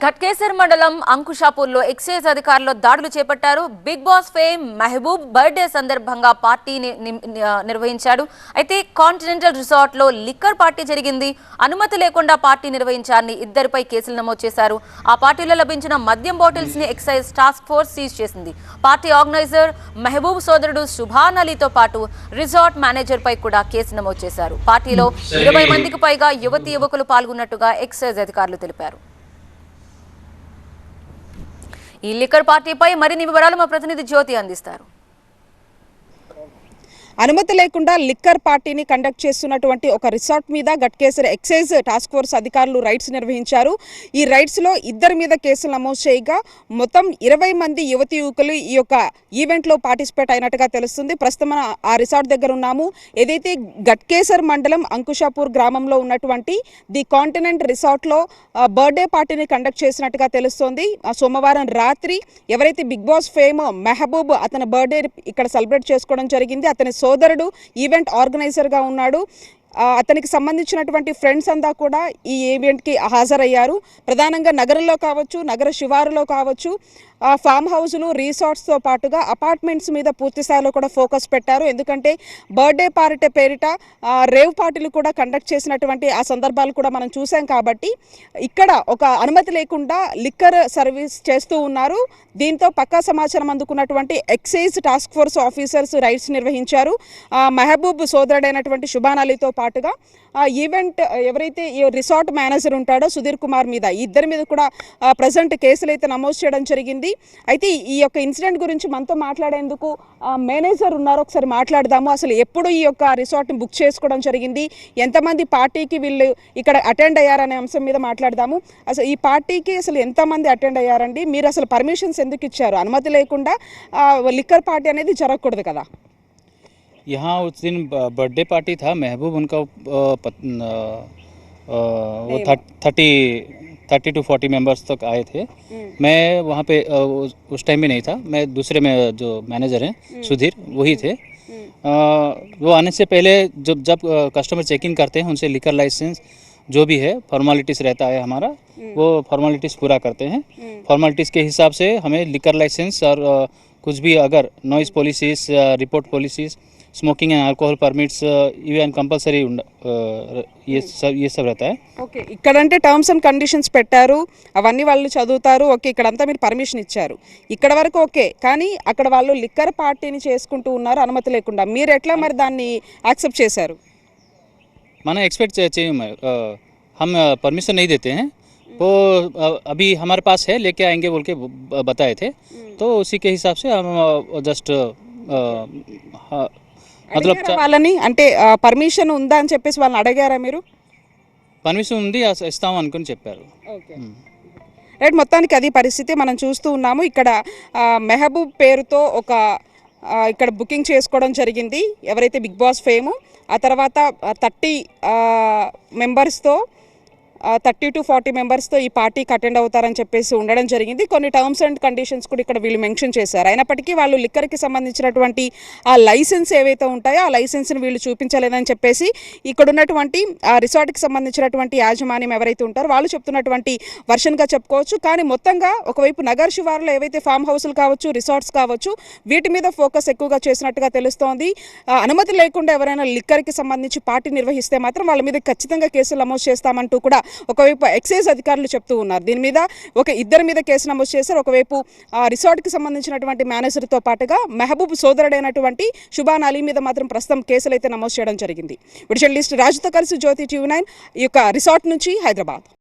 ఘట్కేసర్ మండలం అంకుషాపూర్లో ఎక్సైజ్ అధికారులు దాడులు చేపట్టారు. Bigg Boss fame Mehboob birthday సందర్భంగా ని- నిర్వహించాడు. అయితే కాంటినెంటల్ రిసార్ట్లో లిక్కర్ పార్టీ జరిగింది. అనుమతి లేకుండా పార్టీ నిర్వహించారని ఇద్దరిపై కేసులు నమోదు చేశారు. ఆ పార్టీలో లభించిన మద్యం బాటిల్స్ని ఎక్సైజ్ టాస్క్ ఫోర్స్ సీజ్ చేసింది. పార్టీ ఆర్గనైజర్ మెహబూబ్ సోదరుడు సుభాన్ అలీతో పాటు రిసార్ట్ మేనేజర్ పై కూడా కేసు నమోదు చేశారు. పార్టీలో ఇరవై మందికి పైగా యువతి యువకులు పాల్గొన్నట్టుగా ఎక్సైజ్ అధికారులు తెలిపారు. ఈ లిక్కర్ పార్టీపై మరిన్ని వివరాలు మా ప్రతినిధి జ్యోతి అందిస్తారు. అనుమతి లేకుండా లిక్కర్ పార్టీని కండక్ట్ చేస్తున్నటువంటి ఒక రిసార్ట్ మీద గట్కేసర్ ఎక్సైజ్ టాస్క్ ఫోర్స్ అధికారులు రైడ్స్ నిర్వహించారు. ఈ రైడ్స్లో ఇద్దరి మీద కేసులు నమోదు చేయగా మొత్తం ఇరవై మంది యువతి యువకులు ఈ యొక్క ఈవెంట్లో పార్టిసిపేట్ అయినట్టుగా తెలుస్తుంది. ప్రస్తుతం ఆ రిసార్ట్ దగ్గర ఉన్నాము. ఏదైతే గట్కేసర్ మండలం అంకుషాపూర్ గ్రామంలో ఉన్నటువంటి ది కాంటినెంట్ రిసార్ట్లో బర్త్డే పార్టీని కండక్ట్ చేసినట్టుగా తెలుస్తోంది. సోమవారం రాత్రి ఎవరైతే బిగ్ బాస్ ఫేమ్ మెహబూబ్ అతని బర్త్డే ఇక్కడ సెలబ్రేట్ చేసుకోవడం జరిగింది. అతని సోదరుడు ఈవెంట్ ఆర్గనైజర్గా ఉన్నాడు. అతనికి సంబంధించినటువంటి ఫ్రెండ్స్ అంతా కూడా ఈ ఈవెంట్కి హాజరయ్యారు. ప్రధానంగా నగరంలో కావచ్చు నగర శివారులో కావచ్చు ఆ, ఫామ్ హౌస్లు రిసార్ట్స్తో పాటుగా అపార్ట్మెంట్స్ మీద పూర్తి స్థాయిలో కూడా ఫోకస్ పెట్టారు. ఎందుకంటే బర్త్డే పార్టీ పేరిట రేవ్ పార్టీలు కూడా కండక్ట్ చేసినటువంటి ఆ సందర్భాలు కూడా మనం చూసాం కాబట్టి ఇక్కడ ఒక అనుమతి లేకుండా లిక్కర్ సర్వీస్ చేస్తూ ఉన్నారు. దీంతో పక్కా సమాచారం అందుకున్నటువంటి excise task force officers raids నిర్వహించారు. మహబూబ్ సోదరుడైనటువంటి శుభానాలితో పాటుగా ఈవెంట్ ఎవరైతే ఈ రిసార్ట్ మేనేజర్ ఉంటాడో సుధీర్ కుమార్ మీద ఇద్దరి మీద కూడా ప్రజెంట్ కేసులు అయితే నమోదు చేయడం జరిగింది. అయితే ఈ యొక్క ఇన్సిడెంట్ గురించి మనతో మాట్లాడేందుకు మేనేజర్ ఉన్నారు ఒకసారి మాట్లాడదాము. అసలు ఎప్పుడు ఈ యొక్క రిసార్ట్ని బుక్ చేసుకోవడం జరిగింది? ఎంతమంది పార్టీకి వీళ్ళు ఇక్కడ అటెండ్ అయ్యారనే అంశం మీద మాట్లాడదాము. అసలు ఈ పార్టీకి అసలు ఎంతమంది అటెండ్ అయ్యారండి? మీరు అసలు పర్మిషన్స్ ఎందుకు ఇచ్చారు? అనుమతి లేకుండా లిక్కర్ పార్టీ అనేది జరగకూడదు కదా. यहाँ उस दिन बर्थडे पार्टी था महबूब उनका पत- वो thirty thirty two forty members तक आए थे। मैं वहाँ पे उस- टाइम में नहीं था। मैं दूसरे में जो मैनेजर हैं सुधीर वही थे। अ, वो आने से पहले जब जब कस्टमर चेक इन करते हैं उनसे लिकर लाइसेंस जो भी है फॉर्मेलिटीज़ रहता है हमारा वो फॉर्मेलिटीज़ पूरा करते हैं। फॉर्मेलिटीज़ के हिसाब से हमें लिकर लाइसेंस और कुछ भी अगर noise policies report policies smoking and alcohol permits even compulsory ये सब ये सब रहता है ఓకే ఇక్కడంటే టర్మ్స్ అండ్ కండిషన్స్ పెట్టారు అవన్నీ వాళ్ళు చదువుతారు ఓకే ఇక్కడంతా మీరు పర్మిషన్ ఇచ్చారు ఇక్కడ వరకు ఓకే కానీ అక్కడ వాళ్ళు లిక్కర్ పార్టీని చేసుకుంటూ ఉన్నారు అనుమతి లేకుండా మీరు ఎట్లా మరి దాన్ని యాక్సెప్ట్ చేశారు माना एक्सपेक्ट चाहिए मैं अ, हम परमिशन नहीं देते हैं वो अ, अभी हमारे पास है लेके आएंगे बोल के ब- बताए थे तो उसी के हिसाब से हम जस्ट मतलब అడిగారా వాళ్ళని? అంటే పర్మిషన్ ఉందా అని చెప్పేసి వాళ్ళని అడిగారా మీరు? పర్మిషన్ ఉంది ఇస్తాం అనుకుని చెప్పారు. ఓకే. రైట్ మొత్తానికి అది పరిస్థితి మనం చూస్తూ ఉన్నాము. ఇక్కడ మెహబూబ్ పేరుతో ఒక ఇక్కడ బుకింగ్ చేసుకోవడం జరిగింది. ఎవరైతే బిగ్ బాస్ ఫేము ఆ తర్వాత థర్టీ మెంబర్స్తో థర్టీ టు ఫార్టీ మెంబర్స్తో ఈ పార్టీకి అటెండ్ అవుతారని చెప్పేసి ఉండడం జరిగింది. కొన్ని టర్మ్స్ అండ్ కండిషన్స్ కూడా ఇక్కడ వీళ్ళు మెన్షన్ చేశారు. అయినప్పటికీ వాళ్ళు లిక్కర్కి సంబంధించినటువంటి ఆ లైసెన్స్ ఏవైతే ఉంటాయో ఆ లైసెన్స్ని వీళ్ళు చూపించలేదని చెప్పేసి ఇక్కడ ఉన్నటువంటి ఆ రిసార్ట్కి సంబంధించినటువంటి యాజమాన్యం ఎవరైతే ఉంటారో వాళ్ళు చెప్తున్నటువంటి వర్షన్గా చెప్పుకోవచ్చు. కానీ మొత్తంగా ఒకవైపు నగర్ శివారులో ఏవైతే ఫామ్ హౌస్లు కావచ్చు రిసార్ట్స్ కావచ్చు వీటి మీద ఫోకస్ ఎక్కువగా చేసినట్టుగా తెలుస్తోంది. అనుమతి లేకుండా ఎవరైనా లిక్కర్కి సంబంధించి పార్టీ నిర్వహిస్తే మాత్రం వాళ్ళ మీద ఖచ్చితంగా కేసులు నమోదు చేస్తామంటూ కూడా ఒకవైపు ఎక్సైజ్ అధికారులు చెప్తూ ఉన్నారు. దీని మీద ఒక ఇద్దరి మీద కేసు నమోదు చేశారు. ఒకవైపు ఆ, రిసార్ట్కి సంబంధించినటువంటి మేనేజర్తో పాటుగా మెహబూబ్ సోదరుడైనటువంటి షుబాన్ అలీ మీద మాత్రం ప్రస్తుతం కేసులు అయితే నమోదు చేయడం జరిగింది. విడిషన్ లిస్ట్ రాజుతో కలిసి జ్యోతి టీవీ నైన్ ఈ యొక్క రిసార్ట్ నుంచి హైదరాబాద్.